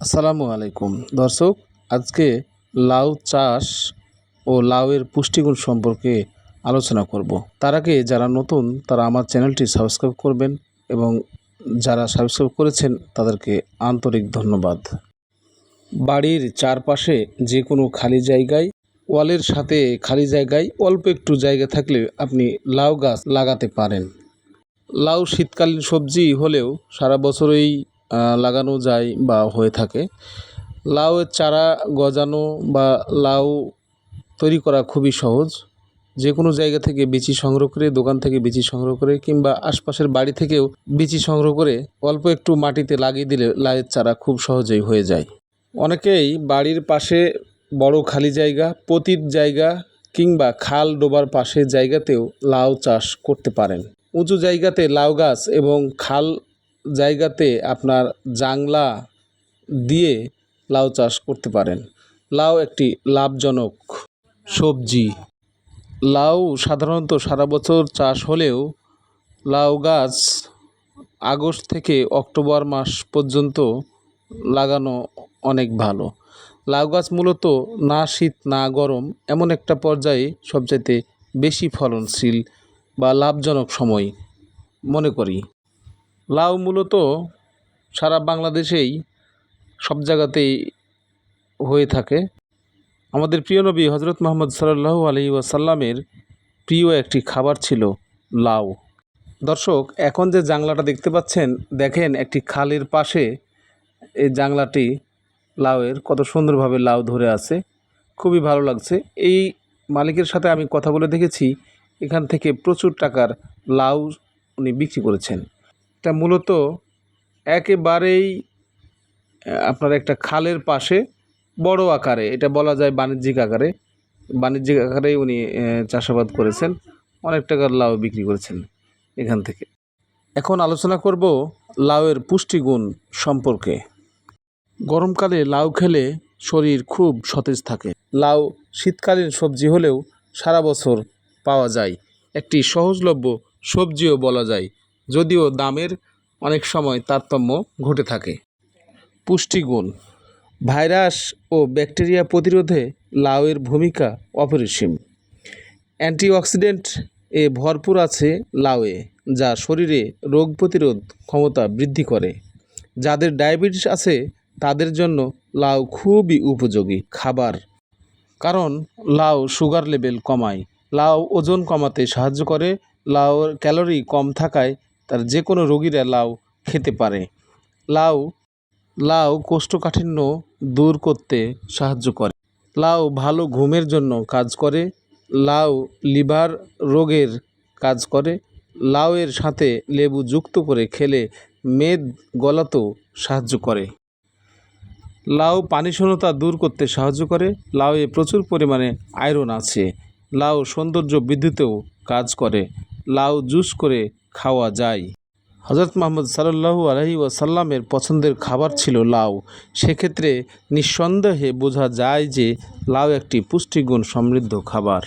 আসসালামু আলাইকুম। দর্শক, আজকে লাউ চাষ ও লাউয়ের পুষ্টিগুণ সম্পর্কে আলোচনা করব। তার আগে যারা নতুন, তারা আমার চ্যানেলটি সাবস্ক্রাইব করবেন এবং যারা সাবস্ক্রাইব করেছেন, তাদেরকে আন্তরিক ধন্যবাদ। বাড়ির চারপাশে যে কোনো খালি জায়গায়, ওয়ালের সাথে খালি জায়গায় অল্প একটু জায়গা থাকলে আপনি লাউ গাছ লাগাতে পারেন। লাউ শীতকালীন সবজি হলেও সারা বছরই লাগানো যায় বা হয়ে থাকে। লাউয়ের চারা গজানো বা লাউ তৈরি করা খুবই সহজ। যে কোনো জায়গা থেকে বিচি সংগ্রহ করে, দোকান থেকে বিচি সংগ্রহ করে কিংবা আশপাশের বাড়ি থেকেও বিচি সংগ্রহ করে অল্প একটু মাটিতে লাগিয়ে দিলে লাউয়ের চারা খুব সহজেই হয়ে যায়। অনেকেই বাড়ির পাশে বড় খালি জায়গা, পতিত জায়গা কিংবা খাল ডোবার পাশের জায়গাতেও লাউ চাষ করতে পারেন। উঁচু জায়গাতে লাউ গাছ এবং খাল জায়গাতে আপনার জাংলা দিয়ে লাউ চাষ করতে পারেন। লাউ একটি লাভজনক সবজি। লাউ সাধারণত সারা বছর চাষ হলেও লাউ গাছ আগস্ট থেকে অক্টোবর মাস পর্যন্ত লাগানো অনেক ভালো। লাউ গাছ মূলত না শীত, না গরম এমন একটা পর্যায়ে সবচাইতে বেশি ফলনশীল বা লাভজনক সময় মনে করি। লাউ মূলত সারা বাংলাদেশেই সব জায়গাতেই হয়ে থাকে। আমাদের প্রিয় নবী হজরত মোহাম্মদ সাল্লাহ আলী ওয়াসাল্লামের প্রিয় একটি খাবার ছিল লাউ। দর্শক, এখন যে জাংলাটা দেখতে পাচ্ছেন, দেখেন একটি খালের পাশে এই জাংলাটি লাউয়ের কত সুন্দরভাবে লাউ ধরে আছে। খুবই ভালো লাগছে। এই মালিকের সাথে আমি কথা বলে দেখেছি, এখান থেকে প্রচুর টাকার লাউ উনি বিক্রি করেছেন। এটা মূলত একেবারেই, আপনার একটা খালের পাশে বড় আকারে, এটা বলা যায় বাণিজ্যিক আকারে, বাণিজ্যিক আকারেই উনি চাষাবাদ করেছেন। অনেক টাকার লাউ বিক্রি করেছেন এখান থেকে। এখন আলোচনা করব লাউয়ের পুষ্টিগুণ সম্পর্কে। গরমকালে লাউ খেলে শরীর খুব সতেজ থাকে। লাউ শীতকালীন সবজি হলেও সারা বছর পাওয়া যায়। একটি সহজলভ্য সবজিও বলা যায়। যদিও দামের অনেক সময় তারতম্য ঘটে থাকে। পুষ্টিগুণ, ভাইরাস ও ব্যাকটেরিয়া প্রতিরোধে লাউয়ের ভূমিকা অপরিসীম। অ্যান্টিঅক্সিডেন্ট এ ভরপুর আছে লাউয়ে, যা শরীরে রোগ প্রতিরোধ ক্ষমতা বৃদ্ধি করে। যাদের ডায়াবেটিস আছে, তাদের জন্য লাউ খুবই উপযোগী খাবার। কারণ, লাউ সুগার লেভেল কমায়। লাউ ওজন কমাতে সাহায্য করে লাউর ক্যালোরি কম থাকায় তার যে কোনো রোগীরা লাউ খেতে পারে। লাউ লাউ কোষ্ঠকাঠিন্য দূর করতে সাহায্য করে। লাউ ভালো ঘুমের জন্য কাজ করে। লাউ লিভার রোগের কাজ করে। লাউয়ের সাথে লেবু যুক্ত করে খেলে মেদ গলাতেও সাহায্য করে। লাউ পানি শূন্যতা দূর করতে সাহায্য করে। লাউয়ে প্রচুর পরিমাণে আয়রন আছে। লাউ সৌন্দর্য বৃদ্ধিতেও কাজ করে। লাউ জুস করে খাওয়া যায়। হজরত মোহাম্মদ সাল্লু আলহি ওয়াসাল্লামের পছন্দের খাবার ছিল লাউ। সেক্ষেত্রে নিঃসন্দেহে বোঝা যায় যে লাউ একটি পুষ্টিগুণ সমৃদ্ধ খাবার।